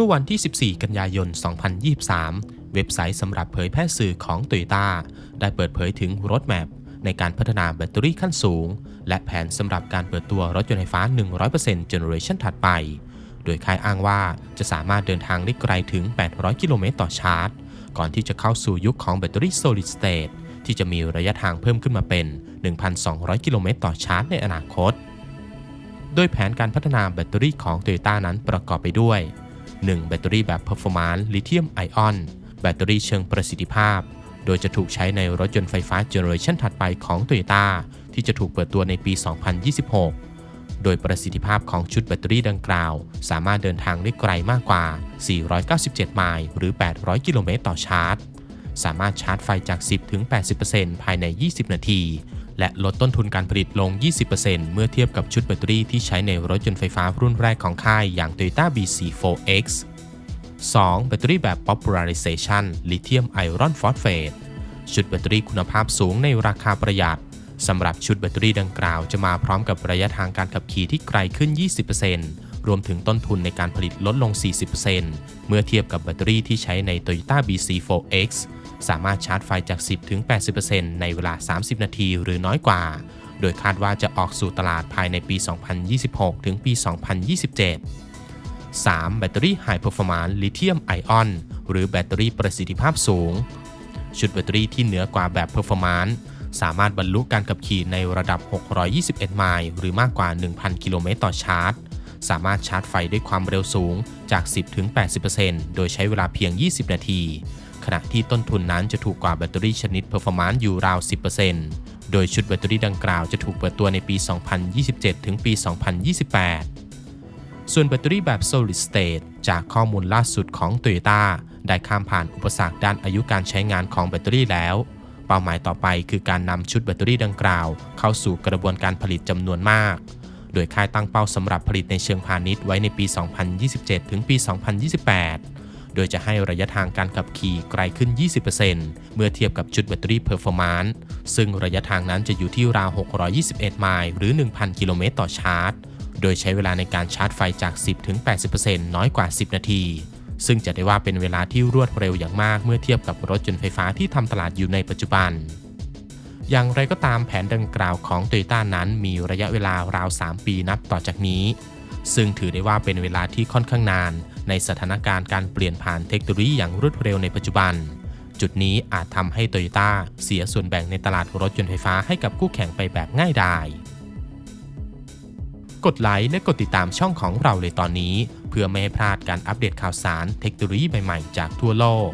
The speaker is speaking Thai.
มื่อวันที่ 14 กันยายน 2023 เว็บไซต์สำหรับเผยแพร่สื่อของ Toyota ได้เปิดเผยถึงรถแมพในการพัฒนาแบตเตอรี่ขั้นสูง และแผนสำหรับการเปิดตัวรถยนต์ไฟฟ้า 100% Generation ถัดไป โดยค่ายอ้างว่าจะสามารถเดินทางได้ไกลถึง 800 กิโลเมตรต่อชาร์จ ก่อนที่จะเข้าสู่ยุคของแบตเตอรี่ Solid State ที่จะมีระยะทางเพิ่มขึ้นมาเป็น 1,200 กิโลเมตรต่อชาร์จในอนาคต โดยแผนการพัฒนาแบตเตอรี่ของ Toyota นั้นประกอบไปด้วย 1. แบตเตอรี่แบบ Performance ลิเธียมไอออนแบตเตอรี่เชิงประสิทธิภาพ โดยจะถูกใช้ในรถยนต์ไฟฟ้าเจเนอเรชันถัดไปของ Toyota ที่จะถูกเปิดตัวในปี 2026 โดยประสิทธิภาพของชุดแบตเตอรี่ดังกล่าว สามารถเดินทางได้ไกลมากกว่า 497 ไมล์หรือ 800 กิโลเมตรต่อชาร์จ สามารถชาร์จไฟจาก 10-80%ภายใน 20 นาที และลดต้นทุนการผลิตลง 20%เมื่อเทียบกับชุดแบตเตอรี่ที่ใช้ในรถยนต์ไฟฟ้ารุ่นแรกของค่ายอย่าง Toyota BC4X 2. แบตเตอรี่แบบ Popularization Lithium Iron Phosphate ชุดแบตเตอรี่คุณภาพสูงในราคาประหยัดสำหรับชุดแบตเตอรี่ดังกล่าวจะมาพร้อมกับระยะทางการขับขี่ที่ไกลขึ้น 20%รวมถึงต้นทุนในการผลิตลดลง 40%เมื่อเทียบกับแบตเตอรี่ที่ใช้ใน Toyota BC4X สามารถชาร์จไฟจาก 10ถึง80%ในเวลา 30 นาทีหรือน้อยกว่า โดยคาดว่าจะออกสู่ตลาดภายในปี 2026 ถึงปี 2027 3. แบตเตอรี่ High Performance Lithium Ion หรือแบตเตอรี่ประสิทธิภาพสูง ชุดแบตเตอรี่ที่เหนือกว่าแบบ Performance สามารถบรรลุการขับขี่ในระดับ 621 ไมล์หรือมากกว่า 1,000 กิโลเมตรต่อชาร์จ สามารถชาร์จไฟด้วยความเร็วสูงจาก 10-80%โดยใช้เวลาเพียง 20 นาที ขณะที่ต้นทุนนั้นจะถูกกว่าแบตเตอรี่ชนิด Performance อยู่ราว 10%โดยชุดแบตเตอรี่ดังกล่าวจะถูกเปิดตัวในปี 2027 ถึงปี 2028 ส่วนแบตเตอรี่แบบ solid state จากข้อมูลล่าสุดของ Toyota ได้ข้ามผ่านอุปสรรคด้านอายุการใช้งานของแบตเตอรี่แล้ว เป้าหมายต่อไปคือการนำชุดแบตเตอรี่ดังกล่าว เข้าสู่กระบวนการผลิตจำนวนมาก โดยค่ายตั้งเป้าสำหรับผลิตในเชิงพาณิชย์ไว้ในปี 2027 ถึงปี 2028 โดยจะให้ระยะทางการขับขี่ไกลขึ้น 20%เมื่อเทียบกับชุดแบตเตอรี่เพอร์ฟอร์มานซ์ซึ่งระยะทางนั้นจะอยู่ที่ราว 621 ไมล์หรือ 1,000 กิโลเมตรต่อชาร์จ โดยใช้เวลาในการชาร์จไฟจาก 10-80%น้อยกว่า 10 นาที ซึ่งจะได้ว่าเป็นเวลาที่รวดเร็วอย่างมากเมื่อเทียบกับรถยนต์ไฟฟ้าที่ทำตลาดอยู่ในปัจจุบันอย่างไรก็ตามแผนดังกล่าวของ Toyota นั้นมีระยะเวลาราว 3 ปีนับต่อจากนี้ ซึ่งถือได้ว่าเป็นเวลาที่ค่อนข้างนาน ในสถานการณ์การเปลี่ยนผ่านเทคโนโลยีอย่างรวดเร็วในปัจจุบัน จุดนี้อาจทำให้โตโยต้าเสียส่วนแบ่งในตลาดรถยนต์ไฟฟ้าให้กับคู่แข่งไปแบบง่ายดายกดไลค์และกดติดตามช่องของเราเลยตอนนี้ เพื่อไม่ให้พลาดการอัปเดตข่าวสารเทคโนโลยีใหม่ๆ จากทั่วโลก